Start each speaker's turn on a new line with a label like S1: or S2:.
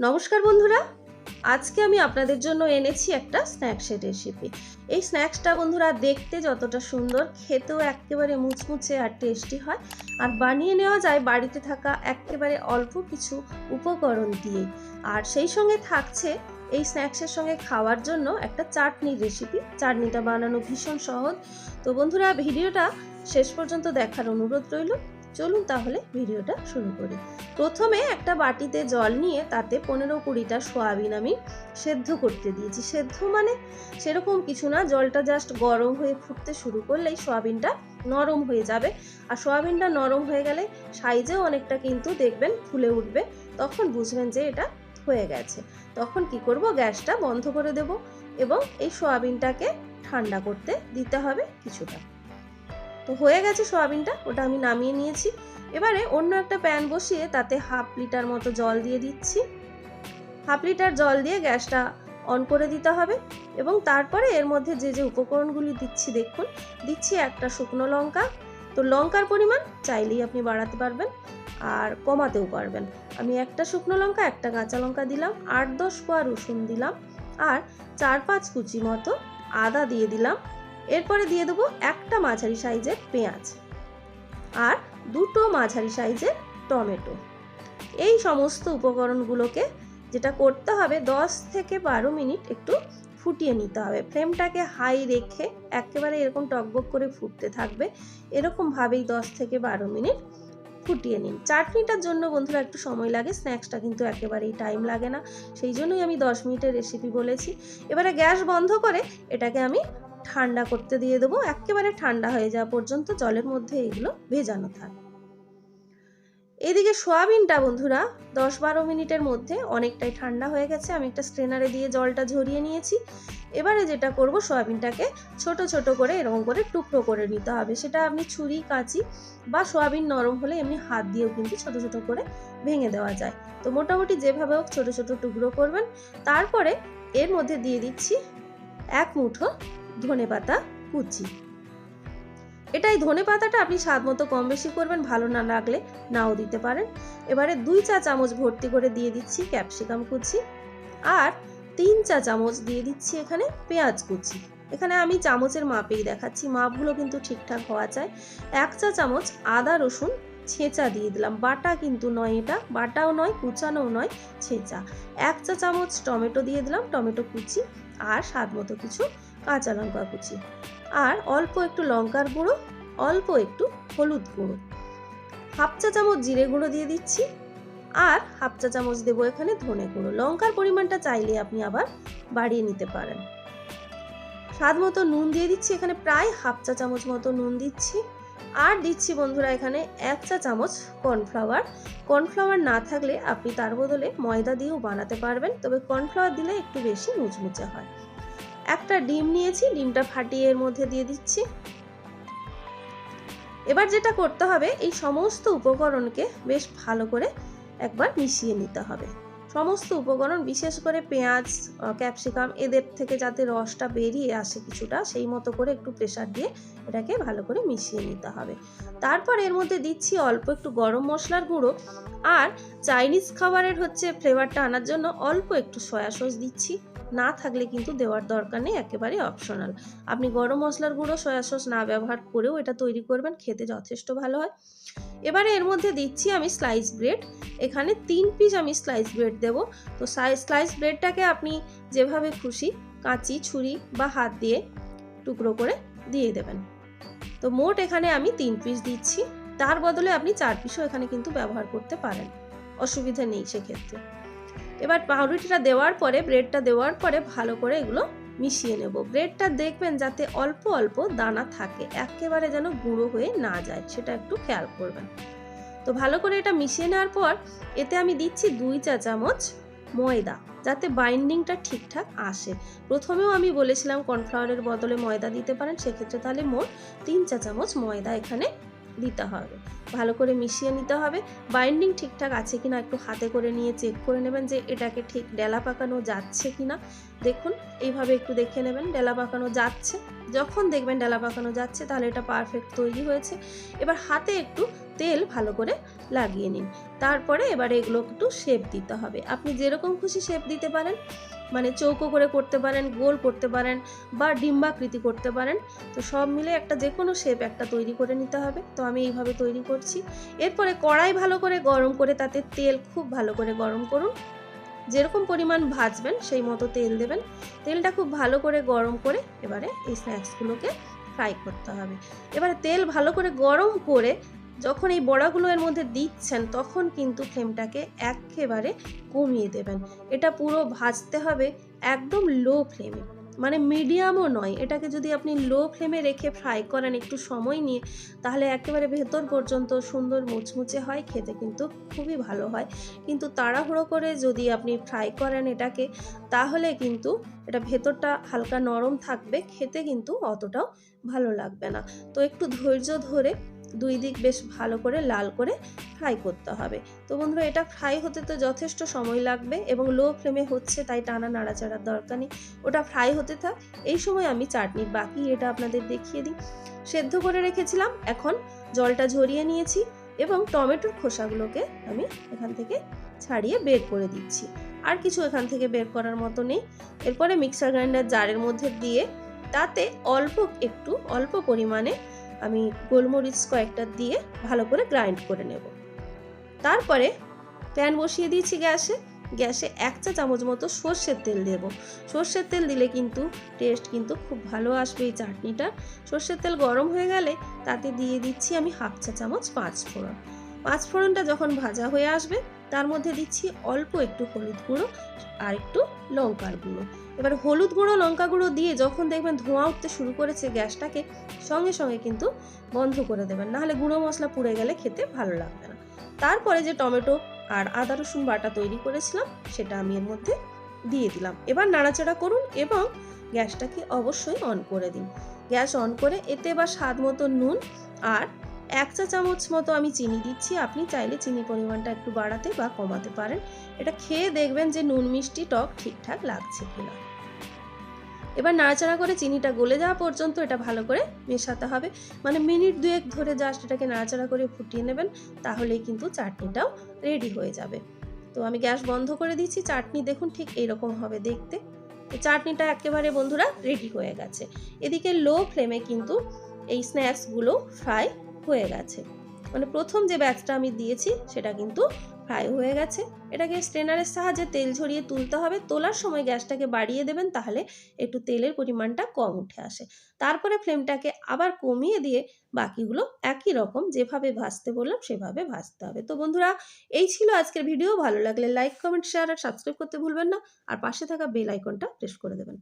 S1: নমস্কার বন্ধুরা। আজকে আমি আপনাদের জন্য এনেছি একটা স্ন্যাক্সের রেসিপি এই স্ন্যাক্সটা বন্ধুরা দেখতে যতটা সুন্দর, খেতেও একেবারে মুচমুচে আর টেস্টি হয়। আর বানিয়ে নেওয়া যায় বাড়িতে থাকা একেবারে অল্প কিছু উপকরণ দিয়ে। আর সেই সঙ্গে থাকছে এই স্ন্যাক্সের সঙ্গে খাওয়ার জন্য একটা চাটনির রেসিপি চাটনিটা বানানো ভীষণ সহজ। তো বন্ধুরা, ভিডিওটা শেষ পর্যন্ত দেখার অনুরোধ রইল। চলুন তাহলে ভিডিওটা শুরু করি। প্রথমে একটা বাটিতে জল নিয়ে তাতে পনেরো কুড়িটা সোয়াবিন আমি সেদ্ধ করতে দিয়েছি। সেদ্ধ মানে সেরকম কিছু না, জলটা জাস্ট গরম হয়ে ফুটতে শুরু করলেই সোয়াবিনটা নরম হয়ে যাবে। আর সোয়াবিনটা নরম হয়ে গেলে সাইজেও অনেকটা কিন্তু দেখবেন ফুলে উঠবে, তখন বুঝবেন যে এটা হয়ে গেছে। তখন কি করব, গ্যাসটা বন্ধ করে দেব এবং এই সোয়াবিনটাকে ঠান্ডা করতে দিতে হবে কিছুটা। তো হয়ে গেছে সোয়াবিনটা, ওটা আমি নামিয়ে নিয়েছি। এবারে অন্য একটা প্যান বসিয়ে তাতে হাফ লিটার মতো জল দিয়ে দিচ্ছি। হাফ লিটার জল দিয়ে গ্যাসটা অন করে দিতে হবে এবং তারপরে এর মধ্যে যে যে উপকরণগুলি দিচ্ছি দেখুন, দিচ্ছি একটা শুকনো লঙ্কা। তো লঙ্কার পরিমাণ চাইলেই আপনি বাড়াতে পারবেন আর কমাতেও পারবেন। আমি একটা শুকনো লঙ্কা, একটা কাঁচা লঙ্কা দিলাম, আট দশ কোয়া রসুন দিলাম আর চার পাঁচ কুচি মতো আদা দিয়ে দিলাম। এরপরে দিয়ে দেবো একটা মাঝারি সাইজের পেঁয়াজ আর দুটো মাঝারি সাইজের টমেটো। এই সমস্ত উপকরণগুলোকে যেটা করতে হবে, দশ থেকে বারো মিনিট একটু ফুটিয়ে নিতে হবে। ফ্লেমটাকে হাই রেখে একেবারে এরকম টকবক করে ফুটতে থাকবে। এরকমভাবেই দশ থেকে বারো মিনিট ফুটিয়ে নিন। চাটনিটার জন্য বন্ধুরা একটু সময় লাগে, স্ন্যাক্সটা কিন্তু একেবারেই টাইম লাগে না। সেই জন্যই আমি দশ মিনিটের রেসিপি বলেছি। এবারে গ্যাস বন্ধ করে এটাকে আমি ঠান্ডা করতে দিয়ে দেবো, একেবারে ঠান্ডা হয়ে যাওয়া পর্যন্ত জলের মধ্যে এগুলো ভেজানো থাকে। এদিকে সোয়াবিনটা বন্ধুরা, দশ বারো মিনিটের মধ্যে অনেকটাই ঠান্ডা হয়ে গেছে, আমি একটা স্ট্রেনারে দিয়ে জলটা ঝরিয়ে নিয়েছি। এবারে যেটা করব সোয়াবিনটাকে ছোট ছোট করে এরকম করে টুকরো করে নিতে হবে। সেটা আপনি ছুরি, কাঁচি বা সোয়াবিন নরম হলে এমনি হাত দিয়েও কিন্তু ছোট ছোট করে ভেঙে দেওয়া যায়। তো মোটামুটি যেভাবে হোক ছোট ছোট টুকরো করবেন। তারপরে এর মধ্যে দিয়ে দিচ্ছি এক মুঠো ধনে পাতা কুচি। এটাই ধনে পাতাটা আপনি স্বাদ মতো কম বেশি করবেন, ভালো না লাগলে নাও দিতে পারেন। এবারে দুই চা চামচ ভর্তি করে দিয়ে দিচ্ছি ক্যাপসিকাম কুচি আর তিন চা চামচ দিয়ে দিচ্ছি এখানে পেঁয়াজ কুচি। এখানে আমি চামচের মাপেই দেখাচ্ছি, মাপগুলো কিন্তু ঠিকঠাক হওয়া চাই। এক চা চামচ আদা রসুন ছেঁচা দিয়ে দিলাম, বাটা কিন্তু নয় এটা, বাটাও নয়, কুচানোও নয়, ছেঁচা। এক চা চামচ টমেটো দিয়ে দিলাম, টমেটো কুচি আর স্বাদ মতো কিছু কাঁচা লঙ্কা কুচি। আর অল্প একটু লঙ্কার গুঁড়ো, অল্প একটু হলুদ গুঁড়ো। হাফ চা চামচ জিরে গুঁড়ো দিয়ে দিচ্ছি। আর হাফ চা চামচ দেবো এখানে ধনে গুঁড়ো। লঙ্কার পরিমাণটা চাইলে আপনি আবার বাড়িয়ে নিতে পারেন। স্বাদ মতো নুন দিয়ে দিচ্ছি, এখানে প্রায় হাফ চা চামচ মতো নুন দিচ্ছি। আর দিচ্ছি বন্ধুরা এখানে এক চা চামচ কর্নফ্লাওয়ার। কর্নফ্লাওয়ার না থাকলে আপনি তার বদলে ময়দা দিয়েও বানাতে পারবেন, তবে কর্নফ্লাওয়ার দিলে একটু বেশি মুচমুচে হয়। একটা ডিম নিয়েছি, ডিমটা ফাটিয়ে এর মধ্যে দিয়ে দিচ্ছি। এবার যেটা করতে হবে, এই সমস্ত উপকরণকে বেশ ভালো করে একবার মিশিয়ে নিতে হবে। সমস্ত উপকরণ, বিশেষ করে পেঁয়াজ ক্যাপসিকাম, এদের থেকে যাতে রসটা বেরিয়ে আসে কিছুটা, সেই মতো করে একটু প্রেশার দিয়ে এটাকে ভালো করে মিশিয়ে নিতে হবে। তারপর এর মধ্যে দিচ্ছি অল্প একটু গরম মশলার গুঁড়ো আর চাইনিজ খাবারের হচ্ছে ফ্লেভারটা আনার জন্য অল্প একটু সয়া সস দিচ্ছি। না থাকলে কিন্তু দেওয়ার দরকার নেই একেবারে অপশনাল আপনি গরম মশলার গুঁড়ো সয়া সস না ব্যবহার করেও এটা তৈরি করবেন, খেতে যথেষ্ট ভালো হয়। এবারে এর মধ্যে দিচ্ছি আমি স্লাইস ব্রেড এখানে তিন পিস আমি স্লাইস ব্রেড দেবো। তো স্লাইস ব্রেডটাকে আপনি যেভাবে খুশি কাঁচি, ছুরি বা হাত দিয়ে টুকরো করে দিয়ে দেবেন। তো মোট এখানে আমি তিন পিস দিচ্ছি। তার বদলে আপনি চার পিসও এখানে কিন্তু ব্যবহার করতে পারেন। অসুবিধা নেই সেক্ষেত্রে। এবার পাউরুটিটা দেওয়ার পরে ব্রেডটা দেওয়ার পরে ভালো করে এগুলো মিশিয়ে নেব। ব্রেডটা দেখবেন যাতে অল্প অল্প দানা থাকে, একেবারে যেন গুঁড়ো হয়ে না যায়, সেটা একটু খেয়াল করবেন। তো ভালো করে এটা মিশিয়ে নেওয়ার পর, এতে আমি দিচ্ছি দুই চা চামচ ময়দা, যাতে বাইন্ডিংটা ঠিকঠাক আসে। প্রথমেও আমি বলেছিলাম কর্নফ্লাওয়ারের বদলে ময়দা দিতে পারেন, সেক্ষেত্রে তাহলে মোট তিন চা চামচ ময়দা এখানে দিতে হবে। ভালো করে মিশিয়ে নিতে হবে। বাইন্ডিং ঠিকঠাক আছে কিনা একটু হাতে করে নিয়ে চেক করে নেবেন যে এটাকে ঠিক ডেলা পাকানো যাচ্ছে কিনা। দেখুন, এইভাবে একটু দেখে নেবেন, ডেলা পাকানো যাচ্ছে। যখন দেখবেন ডেলা পাকানো যাচ্ছে, তাহলে এটা পারফেক্ট তৈরি হয়েছে। এবার হাতে একটু তেল ভালো করে লাগিয়ে নিন। তারপরে এবারে এগুলো একটু শেপ দিতে হবে। আপনি যেরকম খুশি শেপ দিতে পারেন মানে চৌকো করে করতে পারেন, গোল করতে পারেন বা ডিম্বাকৃতি করতে পারেন, তো সব মিলে একটা যে কোনো শেপ একটা তৈরি করে নিতে হবে। তো আমি এইভাবে তৈরি করছি। এরপরে কড়াই ভালো করে গরম করে তাতে তেল খুব ভালো করে গরম করুন। যেরকম পরিমাণ ভাজবেন সেই মতো তেল দেবেন। তেলটা খুব ভালো করে গরম করে এবারে এই স্ন্যাক্সগুলোকে ফ্রাই করতে হবে। এবারে তেল ভালো করে গরম করে যখন এই বড়াগুলো এর মধ্যে দিচ্ছেন, তখন কিন্তু ফ্লেমটাকে একেবারে কমিয়ে দেবেন। এটা পুরো ভাজতে হবে একদম লো ফ্লেমে মানে মিডিয়ামও নয়, এটাকে যদি আপনি লো ফ্লেমে রেখে ফ্রাই করেন একটু সময় নিয়ে, তাহলে একেবারে ভেতর পর্যন্ত সুন্দর মুচমুচে হয়, খেতে কিন্তু খুবই ভালো হয়। কিন্তু তাড়াহুড়ো করে যদি আপনি ফ্রাই করেন এটাকে, তাহলে কিন্তু এটা ভেতরটা হালকা নরম থাকবে, খেতে কিন্তু অতটাও ভালো লাগবে না। তো একটু ধৈর্য ধরে দুই দিক বেশ ভালো করে লাল করে ফ্রাই করতে হবে। তো বন্ধুরা, এটা ফ্রাই হতে তো যথেষ্ট সময় লাগবে এবং লো ফ্লেমে হচ্ছে তাই টানা নাড়াচাড়ার দরকার নেই। ওটা ফ্রাই হতে থাক। এই সময় আমি চাটনির বাকি এটা আপনাদের দেখিয়ে দিই। সেদ্ধ করে রেখেছিলাম, এখন জলটা ঝরিয়ে নিয়েছি এবং টমেটোর খোসাগুলোকে আমি এখান থেকে ছাড়িয়ে বের করে দিচ্ছি। আর কিছু এখান থেকে বের করার মতো নেই। এরপরে মিক্সার গ্রাইন্ডার জারের মধ্যে দিয়ে তাতে অল্প, একটু অল্প পরিমাণে আমি গোলমরিচ কয়েকটা দিয়ে ভালো করে গ্রাইন্ড করে নেব। তারপরে প্যান বসিয়ে দিয়েছি গ্যাসে। গ্যাসে এক চা চামচ মতো সর্ষের তেল দেব। সর্ষের তেল দিলে কিন্তু টেস্ট কিন্তু খুব ভালো আসবে এই চাটনিটা। সর্ষের তেল গরম হয়ে গেলে তাতে দিয়ে দিচ্ছি আমি হাফ চা চামচ পাঁচ ফোড়ন। পাঁচ ফোড়নটা যখন ভাজা হয়ে আসবে, তার মধ্যে দিচ্ছি অল্প একটু হলুদ গুঁড়ো আর একটু লঙ্কার গুঁড়ো। এবার হলুদ গুঁড়ো, লঙ্কা গুঁড়ো দিয়ে যখন দেখবেন ধোঁয়া উঠতে শুরু করেছে গ্যাসটাকে, সঙ্গে সঙ্গে কিন্তু বন্ধ করে দেবেন। নাহলে গুঁড়ো মশলা পুড়ে গেলে খেতে ভালো লাগবে না। তারপরে যে টমেটো আর আদা, রসুন বাটা তৈরি করেছিলাম, সেটা আমি এর মধ্যে দিয়ে দিলাম। এবার নাড়াচাড়া করুন এবং গ্যাসটাকে অবশ্যই অন করে দিন। গ্যাস অন করে এতে এবার স্বাদ মতো নুন আর এক চা চামচ মতো আমি চিনি দিচ্ছি। আপনি চাইলে চিনি পরিমাণটা একটু বাড়াতে বা কমাতে পারেন। এটা খেয়ে দেখবেন যে নুন মিষ্টি টক ঠিকঠাক লাগছে কিনা। এবার নাড়াচাড়া করে চিনিটা গলে যাওয়া পর্যন্ত এটা ভালো করে মেশাতে হবে। মানে মিনিট দুয়েক ধরে জাস্ট এটাকে নাড়াচাড়া করে ফুটিয়ে নেবেন, তাহলেই কিন্তু চাটনিটাও রেডি হয়ে যাবে। তো আমি গ্যাস বন্ধ করে দিচ্ছি, চাটনি দেখুন ঠিক এইরকম হবে দেখতে। তো চাটনিটা একেবারে বন্ধুরা রেডি হয়ে গেছে। এদিকে লো ফ্লেমে কিন্তু এই স্ন্যাক্সগুলো ফ্রাই হয়ে গেছে। মানে প্রথম যে ব্যাচটা আমি দিয়েছি, সেটা কিন্তু ফ্রাই হয়ে গেছে। এটাকে স্ট্রেনারের সাহায্যে তেল ঝরিয়ে তুলতে হবে। তোলার সময় গ্যাসটাকে বাড়িয়ে দেবেন তাহলে একটু তেলের পরিমাণটা কম উঠে আসে। তারপরে ফ্লেমটাকে আবার কমিয়ে দিয়ে বাকিগুলো একই রকম যেভাবে ভাজতে বললাম সেভাবে ভাজতে হবে। তো বন্ধুরা, এই ছিল আজকের ভিডিও ভালো লাগলে লাইক কমেন্ট শেয়ার আর সাবস্ক্রাইব করতে ভুলবেন না। আর পাশে থাকা বেল আইকনটা প্রেস করে দেবেন।